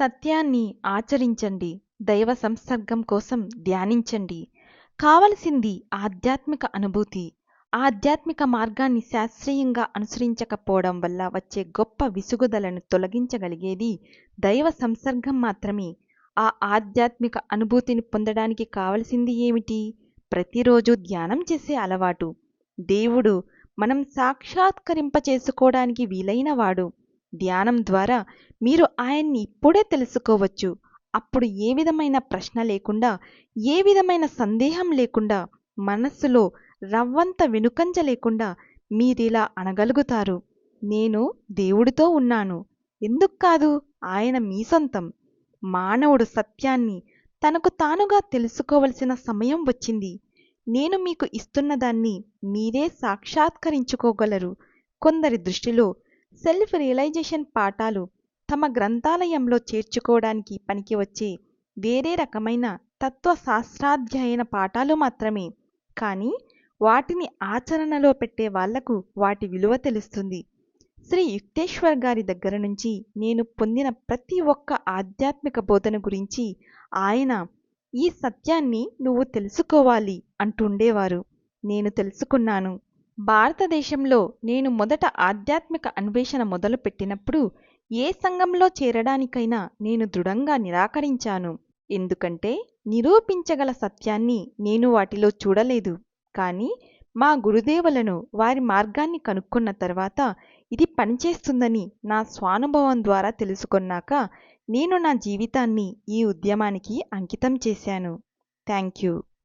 సత్యాన్ని ఆచరించండి. దైవ సంసర్గం కోసం ధ్యానించండి. కావలసింది ఆధ్యాత్మిక అనుభూతి. ఆధ్యాత్మిక మార్గాన్ని శాస్త్రీయంగా అనుసరించకపోవడం వల్ల వచ్చే గొప్ప విసుగుదలను తొలగించగలిగేది దైవ సంసర్గం మాత్రమే. ఆ ఆధ్యాత్మిక అనుభూతిని పొందడానికి కావలసింది ఏమిటి? ప్రతిరోజు ధ్యానం చేసే అలవాటు. దేవుడు మనం సాక్షాత్కరింప చేసుకోవడానికి వీలైనవాడు ధ్యానం ద్వారా మీరు ఆయన్ని ఇప్పుడే తెలుసుకోవచ్చు. అప్పుడు ఏ విధమైన ప్రశ్న లేకుండా ఏ విధమైన సందేహం లేకుండా మనస్సులో రవ్వంత వెనుకంజ లేకుండా మీరిలా అనగలుగుతారు. నేను దేవుడితో ఉన్నాను. ఎందుకు కాదు? ఆయన మీ సొంతం. మానవుడు సత్యాన్ని తనకు తానుగా తెలుసుకోవలసిన సమయం వచ్చింది. నేను మీకు ఇస్తున్న దాన్ని మీరే సాక్షాత్కరించుకోగలరు. కొందరి దృష్టిలో సెల్ఫ్ రియలైజేషన్ పాఠాలు తమ గ్రంథాలయంలో చేర్చుకోవడానికి పనికి వచ్చే వేరే రకమైన తత్వశాస్త్రాధ్యయన పాఠాలు మాత్రమే. కానీ వాటిని ఆచరణలో పెట్టే వాళ్ళకు వాటి విలువ తెలుస్తుంది. శ్రీ యుక్తేశ్వర్ గారి దగ్గర నుంచి నేను పొందిన ప్రతి ఒక్క ఆధ్యాత్మిక బోధన గురించి ఆయన ఈ సత్యాన్ని నువ్వు తెలుసుకోవాలి అంటుండేవారు. నేను తెలుసుకున్నాను. భారతదేశంలో నేను మొదట ఆధ్యాత్మిక అన్వేషణ మొదలుపెట్టినప్పుడు ఏ సంఘంలో చేరడానికైనా నేను దృఢంగా నిరాకరించాను. ఎందుకంటే నిరూపించగల సత్యాన్ని నేను వాటిలో చూడలేదు. కానీ మా గురుదేవులను వారి మార్గాన్ని కనుక్కున్న తర్వాత ఇది పనిచేస్తుందని నా స్వానుభవం ద్వారా తెలుసుకున్నాక నేను నా జీవితాన్ని ఈ ఉద్యమానికి అంకితం చేశాను. Thank you.